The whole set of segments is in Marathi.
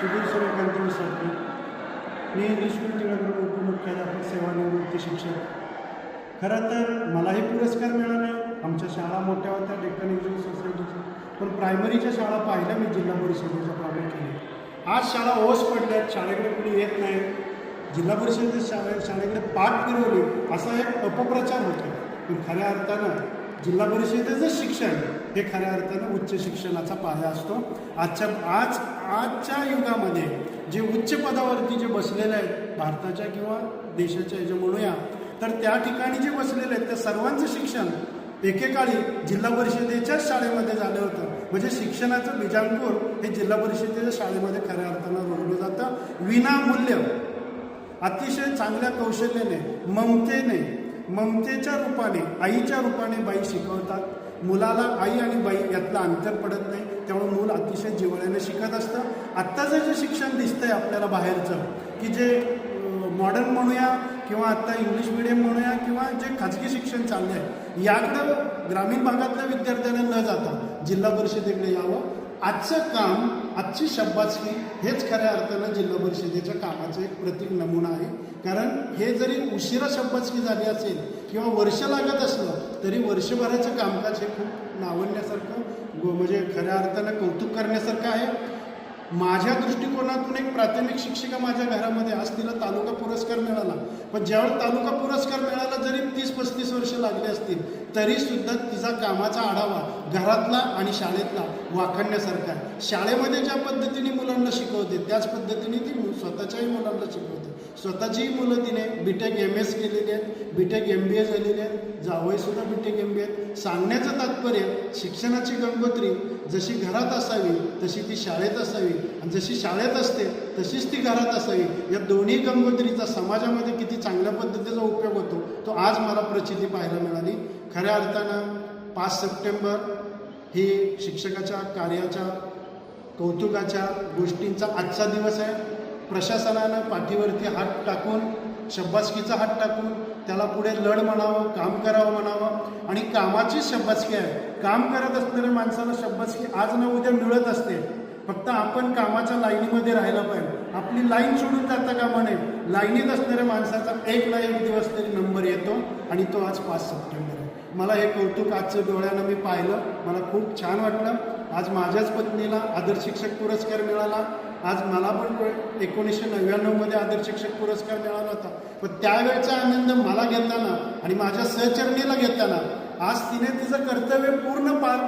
सुधीर सूर्यकांत विसरते मी निष्कुल टिळक उपमुख्याध्यापक सेवानिवृत्ती शिक्षक. खरं तर मलाही पुरस्कार मिळाले आमच्या शाळा मोठ्या होत्या डेक्कन एज्युकेशन सोसायटीच्या पण प्रायमरीच्या शाळा पाहिल्या मी जिल्हा परिषदेच्या प्रामुख्याने. आज शाळा ओस पडल्यात शाळेकडे कुणी येत नाही. जिल्हा परिषदेच्या शाळे शाळेकडे पाठ फिरवली असा एक अपप्रचार होतो पण खऱ्या अर्थानं जिल्हा परिषदेचं शिक्षण हे खऱ्या अर्थानं उच्च शिक्षणाचा पाया असतो. आजच्या आज आजच्या युगामध्ये जे उच्च पदावरती जे बसलेले आहेत भारताच्या किंवा देशाच्या याच्या म्हणूया तर त्या ठिकाणी जे बसलेले आहेत त्या सर्वांचं शिक्षण एकेकाळी जिल्हा परिषदेच्याच शाळेमध्ये झालं होतं. म्हणजे शिक्षणाचं बीजांकूर हे जिल्हा परिषदेच्या शाळेमध्ये खऱ्या अर्थानं रोवलं जातं. विनामूल्य अतिशय चांगल्या कौशल्याने ममतेने ममतेच्या रूपाने आईच्या रूपाने बाई शिकवतात. मुलाला आई आणि बाई यातलं अंतर पडत नाही. त्यामुळे मूल अतिशय जिवळ्याने शिकत असतं. आत्ताचं जे शिक्षण दिसतंय आपल्याला बाहेरचं की जे मॉडर्न म्हणूया किंवा आत्ता इंग्लिश मिडियम म्हणूया किंवा जे खाजगी शिक्षण चाललं आहे याकडं ग्रामीण भागातल्या विद्यार्थ्यांना न जाता जिल्हा परिषदेकडे यावं. आजचं काम आजची शब्बासकी हेच खऱ्या अर्थानं जिल्हा परिषदेच्या कामाचं एक प्रतीक नमुना आहे. कारण हे जरी उशिरा शब्बासकी झाली असेल किंवा वर्ष लागत असलं तरी वर्षभराचं कामकाज हे खूप नावडण्यासारखं गो- म्हणजे खऱ्या अर्थानं कौतुक करण्यासारखं आहे. माझ्या दृष्टिकोनातून एक प्राथमिक शिक्षिका माझ्या घरामध्ये आज तिला तालुका पुरस्कार मिळाला. पण ज्यावेळी तालुका पुरस्कार मिळाला जरी तीस पस्तीस वर्ष लागली असतील तरीसुद्धा तिचा कामाचा आढावा घरातला आणि शाळेतला वाखणण्यासारखा आहे. शाळेमध्ये ज्या पद्धतीने मुलांना शिकवते त्याच पद्धतीने ती स्वतःच्याही मुलांना शिकवते. स्वतःचीही मुलं तिने बीटेक एम एस केलेली आहेत बीटेक एम बी ए झालेली आहेत जावईसुद्धा बी टेक एम बी आहेत. सांगण्याचं तात्पर्य शिक्षणाची गंगोत्री जशी घरात असावी तशी ती शाळेत असावी. आणि जशी शाळेत असते तशीच ती घरात असावी. या दोन्ही गंगोत्रीचा समाजामध्ये किती चांगल्या पद्धतीचा उपयोग होतो तो आज मला प्रचिती पाहायला मिळाली. खऱ्या अर्थानं पाच सप्टेंबर ही शिक्षकाच्या कार्याच्या कौतुकाच्या गोष्टींचा आजचा दिवस आहे. प्रशासनानं पाठीवरती हात टाकून शब्बासकीचा हात टाकून त्याला पुढे लढ म्हणावं काम करावं म्हणावं. आणि कामाचीच शब्बासकी आहे. काम करत असणाऱ्या माणसाला शब्बासकी आज न उद्या मिळत असते. फक्त आपण कामाच्या लाईनीमध्ये राहिलं पाहिजे. आपली लाईन सोडून जाता कामा नये. लाईनीत असणाऱ्या माणसाचा एक ना एक दिवस तरी नंबर येतो आणि तो आज पाच सप्टेंबर मला हे कौतुक आजचं डोळ्यानं मी पाहिलं. मला खूप छान वाटलं. आज माझ्याच पत्नीला आदर शिक्षक पुरस्कार मिळाला. आज मला पण एकोणीसशे नव्याण्णवमध्ये आदर शिक्षक पुरस्कार मिळाला होता. पण त्यावेळचा आनंद मला घेताना आणि माझ्या सहचरणीला घेताना आज तिने तिचं कर्तव्य पूर्ण पार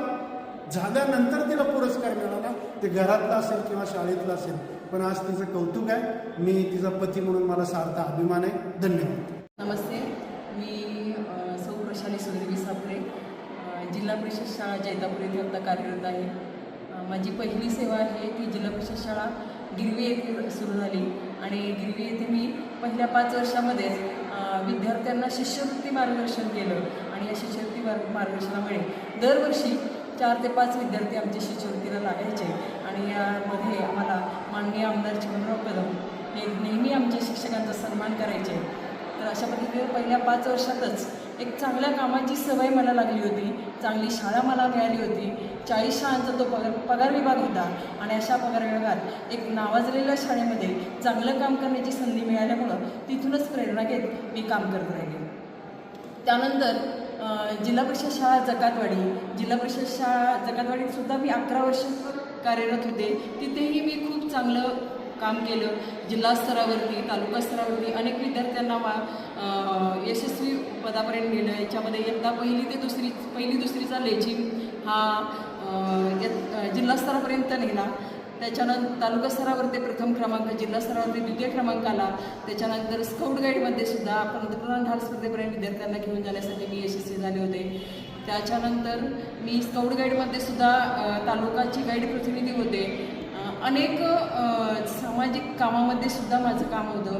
झाल्यानंतर तिला पुरस्कार मिळाला. ते घरातला असेल किंवा शाळेतला असेल पण आज तिचं कौतुक आहे. मी तिचा पती म्हणून मला सार्थ अभिमान आहे. धन्यवाद. नमस्ते. मी अ, प्रशाली सुधीर सापरे जिल्हा परिषद शाळा जैतापूर येथे आता कार्यरत आहे. माझी पहिली सेवा आहे ती जिल्हा परिषद शाळा गिरवी येथे सुरू झाली. आणि गिरवी येथे मी पहिल्या पाच वर्षामध्येच विद्यार्थ्यांना शिष्यवृत्ती मार्गदर्शन केलं. आणि या शिष्यवृत्ती मार्ग मार्गदर्शनामुळे दरवर्षी चार ते पाच विद्यार्थी आमच्या शिष्यवृत्तीला लागायचे. आणि यामध्ये आम्हाला माननीय आमदार चिमणराव कदम हे नेहमी आमच्या शिक्षकांचा सन्मान करायचे. तर अशा पद्धतीने पहिल्या पाच वर्षातच एक चांगल्या कामाची सवय मला लागली होती. चांगली शाळा मला मिळाली होती. चाळीस शाळांचा तो पगार पगार विभाग होता आणि अशा पगार विभागात एक नावाजलेल्या शाळेमध्ये चांगलं काम करण्याची संधी मिळाल्यामुळं तिथूनच प्रेरणा घेत मी काम करत राहिले. त्यानंतर जिल्हा परिषद शाळा जकातवाडी. जिल्हा परिषद शाळा जकातवाडीत सुद्धा मी अकरा वर्ष कार्यरत होते. तिथेही मी खूप चांगलं काम केलं. जिल्हा स्तरावरती तालुका स्तरावरती अनेक विद्यार्थ्यांना मा यशस्वी पदापर्यंत नेलं. याच्यामध्ये यंदा पहिली ते दुसरी पहिली दुसरीचा लेझिम हा अ, जिल्हा स्तरापर्यंत नेला. त्याच्यानंतर तालुका स्तरावरती प्रथम क्रमांक जिल्हा स्तरावरती द्वितीय क्रमांक आला. त्याच्यानंतर स्काउट गाईडमध्ये सुद्धा पंतप्रधान ढाल स्पर्धेपर्यंत विद्यार्थ्यांना घेऊन जाण्यासाठी मी यशस्वी झाले होते. त्याच्यानंतर मी स्काउट गाईडमध्ये सुद्धा तालुकाची गाईड प्रतिनिधी होते. अनेक सामाजिक कामामध्ये सुद्धा माझं काम होतं.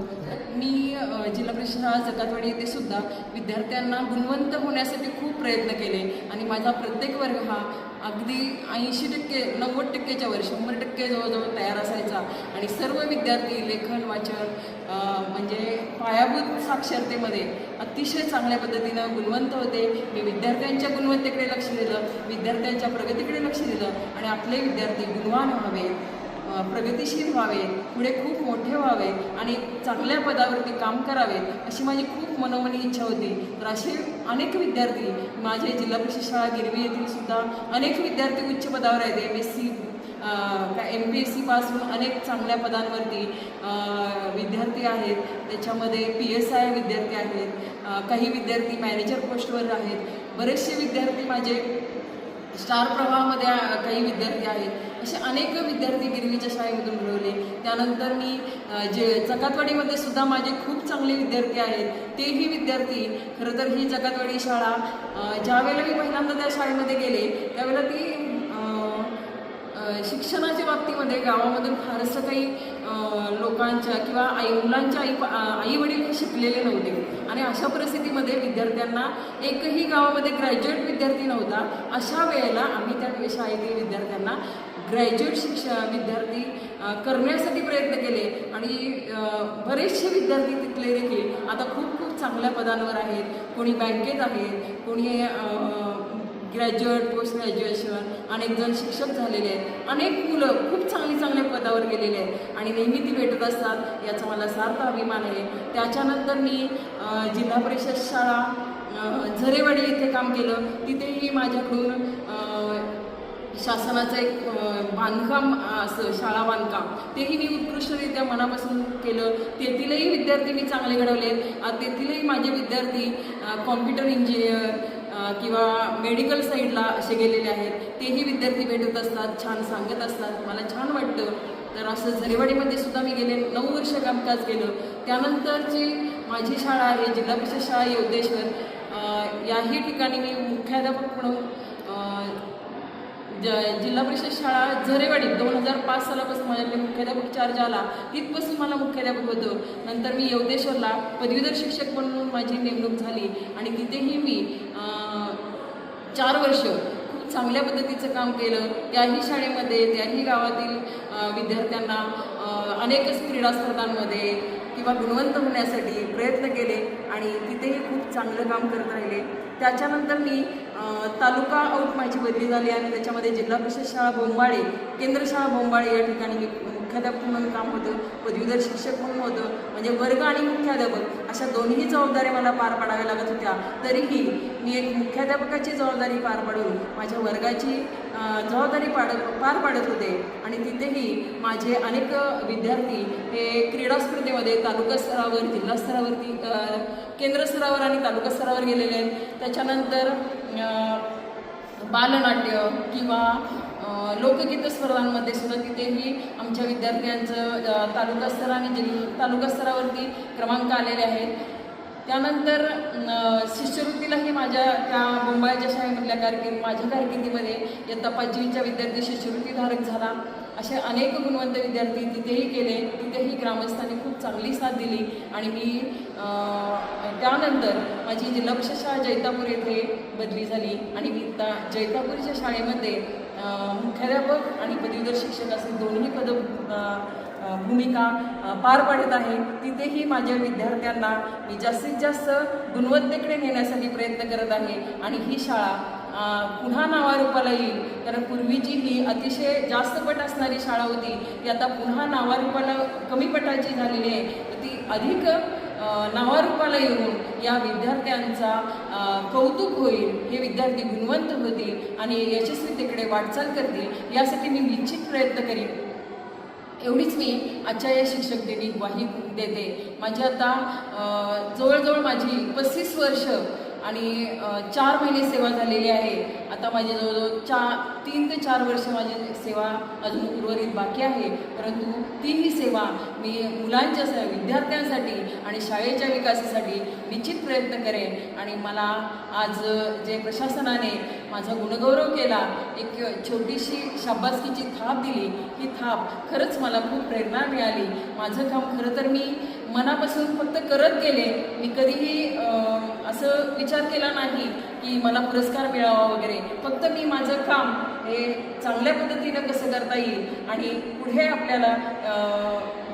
मी जिल्हा परिषद शाळा जकातवाडी येथे सुद्धा विद्यार्थ्यांना गुणवंत होण्यासाठी खूप प्रयत्न केले. आणि माझा प्रत्येक वर्ग हा अगदी ऐंशी टक्के नव्वद टक्केच्या वर शंभर टक्के जवळजवळ तयार असायचा. आणि सर्व विद्यार्थी लेखन वाचन म्हणजे पायाभूत साक्षरतेमध्ये अतिशय चांगल्या पद्धतीनं गुणवंत होते. मी विद्यार्थ्यांच्या गुणवत्तेकडे लक्ष दिलं विद्यार्थ्यांच्या प्रगतीकडे लक्ष दिलं आणि आपले विद्यार्थी गुणवान व्हावे. प्रगतिशील व्हावे पुढे खूप मोठे व्हावे आणि चांगल्या पदावरती काम करावे अशी माझी खूप मनोमनी इच्छा होती. तर असे अनेक विद्यार्थी माझे जिल्हा परिषद शाळा गिरवी येथील सुद्धा अनेक विद्यार्थी उच्च पदावर आहेत. M S C M P S सीपासून अनेक चांगल्या पदांवरती विद्यार्थी आहेत. त्याच्यामध्ये पी एस आय विद्यार्थी आहेत. काही विद्यार्थी मॅनेजर पोस्टवर आहेत. बरेचसे विद्यार्थी माझे स्टार प्रवाहामध्ये काही विद्यार्थी आहेत. असे अनेक विद्यार्थी गिरवीच्या शाळेमधून मिळवले. त्यानंतर मी जे चकातवाडीमध्ये सुद्धा माझे खूप चांगले विद्यार्थी आहेत तेही विद्यार्थी. खरं तर ही जगातवाडी शाळा ज्यावेळेला मी पहिल्यांदा त्या शाळेमध्ये गेले त्यावेळेला ती शिक्षणाच्या बाबतीमध्ये गावामधून फारसं काही लोकांच्या किंवा आई मुलांच्या आई आई वडील शिकलेले नव्हते. आणि अशा परिस्थितीमध्ये विद्यार्थ्यांना एकही गावामध्ये ग्रॅज्युएट विद्यार्थी नव्हता अशा वेळेला आम्ही त्या शाळेतील विद्यार्थ्यांना ग्रॅज्युएट शिक्षण विद्यार्थी करण्यासाठी प्रयत्न केले. आणि बरेचसे विद्यार्थी तिथले देखील आता खूप खूप चांगल्या पदांवर आहेत. कोणी बँकेत आहेत कोणी ग्रॅज्युएट पोस्ट ग्रॅज्युएशन अनेक जण शिक्षक झालेले आहेत. अनेक मुलं खूप चांगली चांगल्या पदावर गेलेले आहेत. आणि नेहमी ती भेटत असतात याचा मला सार्थ अभिमान आहे. त्याच्यानंतर मी जिल्हा परिषद शाळा झरेवाडी येथे काम केलं. तिथेही माझ्याकडून शासनाचं एक बांधकाम असं शाळा बांधकाम. तेही मी उत्कृष्टरित्या मनापासून केलं. तेथीलही विद्यार्थी मी चांगले घडवले आहेत. तेथीलही माझे विद्यार्थी कॉम्प्युटर इंजिनियर किंवा मेडिकल साईडला असे गेलेले आहेत तेही विद्यार्थी भेटत असतात छान सांगत असतात. मला छान वाटतं. तर असं झरेवाडीमध्ये सुद्धा मी गेले नऊ वर्ष कामकाज केलं. त्यानंतरची माझी शाळा आहे जिल्हा परिषद शाळा योगेश्वर. याही ठिकाणी मी मुख्याध्यापक म्हणून ज जिल्हा परिषद शाळा झरेवाडी दोन हजार पाच सालापासून माझ्याकडे मुख्याध्यापक चार्ज आला. तिथपासून मला मुख्याध्यापक होतं. नंतर मी यवतेश्वरला पदवीधर शिक्षक म्हणून माझी नेमणूक झाली आणि तिथेही मी चार वर्ष खूप चांगल्या पद्धतीचं काम केलं. त्याही शाळेमध्ये त्याही गावातील विद्यार्थ्यांना अनेक अनेकच क्रीडा स्पर्धांमध्ये किंवा गुणवंत होण्यासाठी प्रयत्न केले आणि तिथेही खूप चांगलं काम करत राहिले. त्याच्यानंतर मी तालुका आऊट माझी बदली झाली आणि त्याच्यामध्ये जिल्हा परिषद शाळा बोंबाळे केंद्र शाळा बोंबाळे या ठिकाणी मी मुख्याध्यापक म्हणून काम होतं पदवीधर शिक्षक म्हणून होतं म्हणजे वर्ग आणि मुख्याध्यापक अशा दोन्ही जबाबदाऱ्या मला पार पाडाव्या लागत होत्या. तरीही मी एक मुख्याध्यापकाची जबाबदारी पार पाडून माझ्या वर्गाची जबाबदारी पाड पार पाडत होते. आणि तिथेही माझे अनेक विद्यार्थी हे क्रीडा स्पर्धेमध्ये तालुका स्तरावर जिल्हा स्तरावरती केंद्र स्तरावर आणि तालुका स्तरावर गेलेले आहेत. त्याच्यानंतर बालनाट्य किंवा लोकगीत स्पर्धांमध्ये सुद्धा तिथेही आमच्या विद्यार्थ्यांचं अ, तालुका स्तर आणि जिल्हा तालुका स्तरावरती क्रमांक आलेले आहेत. त्यानंतर शिष्यवृत्तीलाही माझ्या त्या मुंबईच्या शाळेमधल्या कारकिर्दी माझ्या कारकिर्दीमध्ये इयत्ता पाचवीच्या विद्यार्थी शिष्यवृत्तीधारक झाला. असे अनेक गुणवंत विद्यार्थी तिथेही केले. तिथेही ग्रामस्थांनी खूप चांगली साथ दिली. आणि मी त्यानंतर माझी जी परिषद जैतापूर येथे बदली झाली. आणि मी त्या जैतापूरच्या शाळेमध्ये मुख्याध्यापक आणि पदवीधर शिक्षक असे दोन्ही पद भूमिका पार पाडत आहे तिथेही माझ्या विद्यार्थ्यांना मी जास्तीत जास्त गुणवत्तेकडे नेण्यासाठी प्रयत्न करत आहे. आणि ही शाळा पुन्हा नावारूपाला येईल. कारण पूर्वीची ही अतिशय जास्त पट असणारी शाळा होती ती आता पुन्हा नावारूपाला कमी पटाची झालेली आहे. तर ती अधिक नावारूपाला येऊन या विद्यार्थ्यांचा कौतुक होईल हे विद्यार्थी गुणवंत होतील आणि यशस्वीतेकडे वाटचाल करतील यासाठी मी निश्चित प्रयत्न करीन. एवढीच मी आजच्या या शिक्षक दिनी ग्वाही देते. माझी आता जवळजवळ माझी पस्तीस वर्ष आणि चार महिने सेवा झालेली आहे. आता माझी जवळजवळ चार तीन ते चार वर्ष माझी सेवा अजून उर्वरित बाकी आहे. परंतु तीही सेवा मी मुलांच्या स- विद्यार्थ्यांसाठी आणि शाळेच्या विकासासाठी निश्चित प्रयत्न करेन. आणि मला आज जे प्रशासनाने माझा गुणगौरव केला एक छोटीशी शाबासकीची थाप दिली. ही थाप खरंच मला खूप प्रेरणा मिळाली. माझं काम खरं तर मी मनापासून फक्त करत गेले. मी कधीही असं विचार केला नाही की मला पुरस्कार मिळावा वगैरे. फक्त मी माझं काम हे चांगल्या पद्धतीनं कसं करता येईल आणि पुढे आपल्याला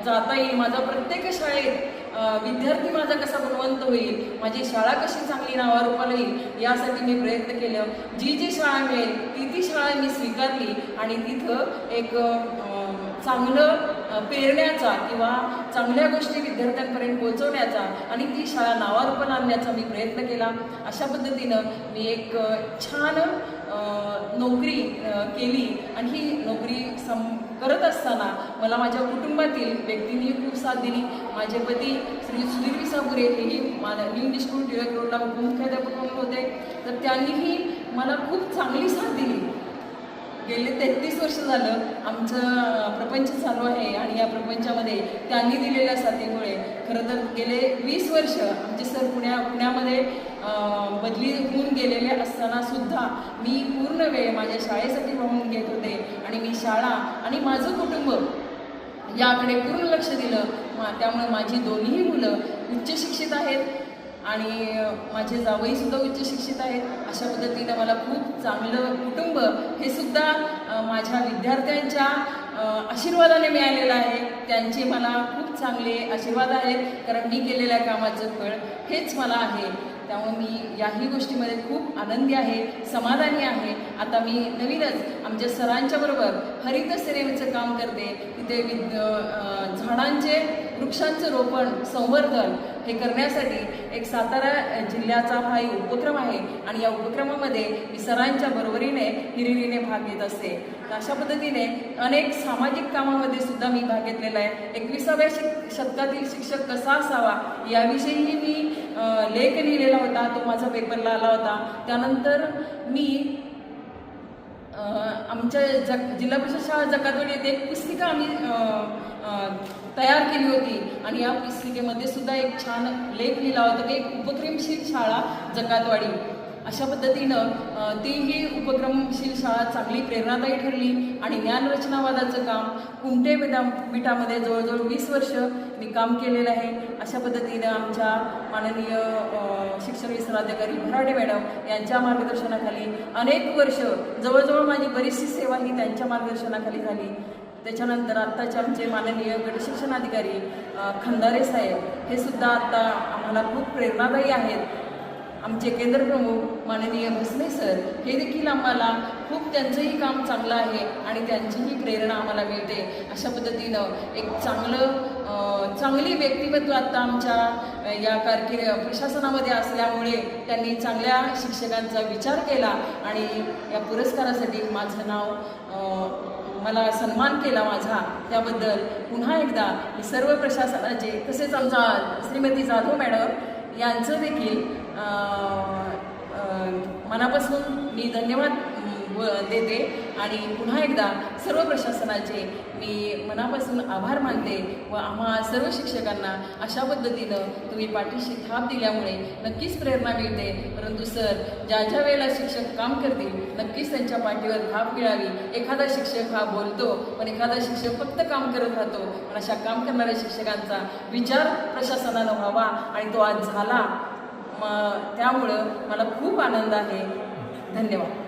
जाता येईल. माझा प्रत्येक शाळेत विद्यार्थी माझा कसा गुणवंत होईल माझी शाळा कशी चांगली नावारूपाला येईल यासाठी मी प्रयत्न केलं. जी जी शाळा मिळेल ती ती शाळा मी स्वीकारली आणि तिथं एक चांगलं पेरण्याचा किंवा चांगल्या गोष्टी विद्यार्थ्यांपर्यंत पोहोचवण्याचा आणि ती शाळा नावारूपाला आणण्याचा मी प्रयत्न केला. अशा पद्धतीनं मी एक छान नोकरी केली आणि ही नोकरी सम करत असताना मला माझ्या कुटुंबातील व्यक्तींनी खूप साथ दिली. माझे पती श्री सुधीर विसापुरे हेही मला न्यू डिस्ट्रिक्ट टिळक रोडला उपमुख्याध्यापक होते. तर त्यांनीही मला खूप चांगली साथ दिली. गेले तेहतीस वर्ष झालं आमचं प्रपंच चालू आहे आणि या प्रपंचामध्ये त्यांनी दिलेल्या साथीमुळे. खरं तर गेले वीस वर्ष आमचे सर पुण्या पुण्यामध्ये बदली होऊन गेलेले असताना सुद्धा मी पूर्ण वेळ माझ्या शाळेसाठी वाहून घेत होते आणि मी शाळा आणि माझं कुटुंब याकडे पूर्ण लक्ष दिलं. मा त्यामुळे माझी दोन्ही मुलं उच्च शिक्षित आहेत. आणि माझे जावईसुद्धा उच्च शिक्षित आहेत. अशा पद्धतीनं मला खूप चांगलं कुटुंब हे सुद्धा माझ्या विद्यार्थ्यांच्या आशीर्वादाने मिळालेलं आहे. त्यांचे मला खूप चांगले आशीर्वाद आहेत. कारण मी केलेल्या कामाचं फळ हेच मला आहे. त्यामुळे मी याही गोष्टीमध्ये खूप आनंदी आहे समाधानी आहे. आता मी नवीनच आमच्या सरांच्या बरोबर हरित सेनेचं काम करते. तिथे विद झाडांचे वृक्षांचं रोपण संवर्धन हे करण्यासाठी एक सातारा जिल्ह्याचा हा एक उपक्रम आहे. आणि या उपक्रमामध्ये मी सरांच्या बरोबरीने हिरिरीने भाग घेत असते. तर अशा पद्धतीने अनेक सामाजिक कामामध्ये सुद्धा मी भाग घेतलेला आहे. एकविसाव्या शिक शतकातील शिक्षक कसा असावा याविषयीही मी लेख लिहिलेला होता तो माझा पेपरला आला होता. त्यानंतर मी आमच्या जग जिल्हा परिषद शाळा जकातवाडी येथे एक पुस्तिका आम्ही तयार केली होती. आणि या पुस्तिकेमध्ये सुद्धा एक छान लेख लिहिला होता की एक उपक्रमशील शाळा जकातवाडी. अशा पद्धतीनं ती तीही उपक्रमशील शाळा चांगली प्रेरणादायी ठरली आणि ज्ञानरचनावादाचं काम कुमटे विदा पीठामध्ये जवळजवळ वीस वर्ष मी काम केलेलं आहे. अशा पद्धतीनं आमच्या माननीय शिक्षण विस्ताराधिकारी भराडे मॅडम यांच्या मार्गदर्शनाखाली अनेक वर्ष जवळजवळ माझी बरीचशी सेवा ही त्यांच्या मार्गदर्शनाखाली झाली. त्याच्यानंतर आत्ताचे आमचे माननीय गट शिक्षणाधिकारी खंदारे साहेब हे सुद्धा आत्ता आम्हाला खूप प्रेरणादायी आहेत. आमचे केंद्रप्रमुख माननीय भसने सर हे देखील आम्हाला खूप त्यांचंही काम चांगलं आहे आणि त्यांचीही प्रेरणा आम्हाला मिळते. अशा पद्धतीनं एक चांगलं चांगली व्यक्तिमत्व आत्ता आमच्या या कारकिर्द प्रशासनामध्ये असल्यामुळे त्यांनी चांगल्या शिक्षकांचा विचार केला आणि या पुरस्कारासाठी माझं नाव मला सन्मान केला माझा. त्याबद्दल पुन्हा एकदा सर्व प्रशासनाचे तसेच आमचा श्रीमती जाधव मॅडम यांचं देखील मनापासून मी धन्यवाद व- देते. आणि पुन्हा एकदा सर्व प्रशासनाचे मी मनापासून आभार मानते व आम्हा सर्व शिक्षकांना अशा पद्धतीनं तुम्ही पाठीशी थाप दिल्यामुळे नक्कीच प्रेरणा मिळते. परंतु सर ज्या ज्या वेळेला शिक्षक काम करतील नक्कीच त्यांच्या पाठीवर थाप मिळावी. एखादा शिक्षक हा बोलतो पण एखादा शिक्षक फक्त काम करत राहतो. पण अशा काम करणाऱ्या शिक्षकांचा विचार प्रशासनानं व्हावा आणि तो आज झाला. मग त्यामुळं मला खूप आनंद आहे. धन्यवाद.